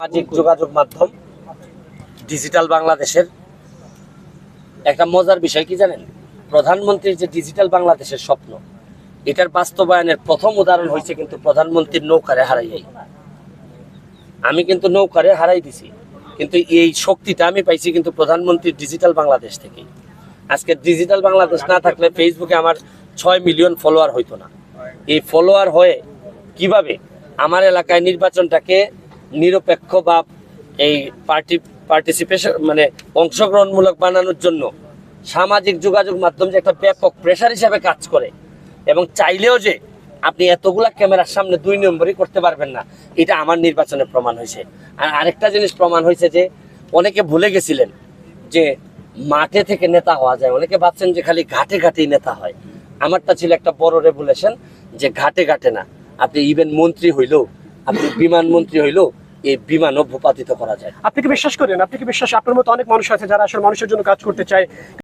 সামাজিক যোগাযোগ মাধ্যম ডিজিটাল বাংলাদেশের। একটা মজার বিষয় কি জানেন? প্রধানমন্ত্রীর যে ডিজিটাল বাংলাদেশের স্বপ্ন, এটার বাস্তবায়নের প্রথম উদাহরণ হয়েছে কিন্তু প্রধানমন্ত্রীর নৌকারে হারাইয়াই আমি কিন্তু নৌকারে হারাই দিছি, কিন্তু এই শক্তিটা আমি পাইছি কিন্তু প্রধানমন্ত্রীর ডিজিটাল বাংলাদেশ থেকে আজকে ডিজিটাল বাংলাদেশ না থাকলে ফেসবুকে আমার ছয় মিলিয়ন ফলোয়ার হইতো না। এই ফলোয়ার হয়ে কীভাবে আমার এলাকায় নির্বাচনটাকে নিরপেক্ষ বা এই পার্টি পার্টিসিপেশন মানে অংশগ্রহণমূলক বানানোর জন্য সামাজিক যোগাযোগ মাধ্যম যে একটা ব্যাপক প্রেশার হিসাবে কাজ করে এবং চাইলেও যে আপনি এতগুলা ক্যামেরার সামনে দুই নম্বরই করতে পারবেন না, এটা আমার নির্বাচনে প্রমাণ হয়েছে। আর আরেকটা জিনিস প্রমাণ হয়েছে যে অনেকে ভুলে গেছিলেন যে মাঠে থেকে নেতা হওয়া যায়। অনেকে ভাবছেন যে খালি ঘাটে ঘাটেই নেতা হয়। আমারটা ছিল একটা বড় রেভুলেশন যে ঘাটে ঘাটে না। আপনি ইভেন মন্ত্রী হইলেও, আপনি বিমানমন্ত্রী হইলেও এই বিমানও ভূপাতিত করা যায়। আপনি কি বিশ্বাস করেন? আপনি কি বিশ্বাস আপনার মতো অনেক মানুষ আছে যারা আসলে মানুষের জন্য কাজ করতে চায়?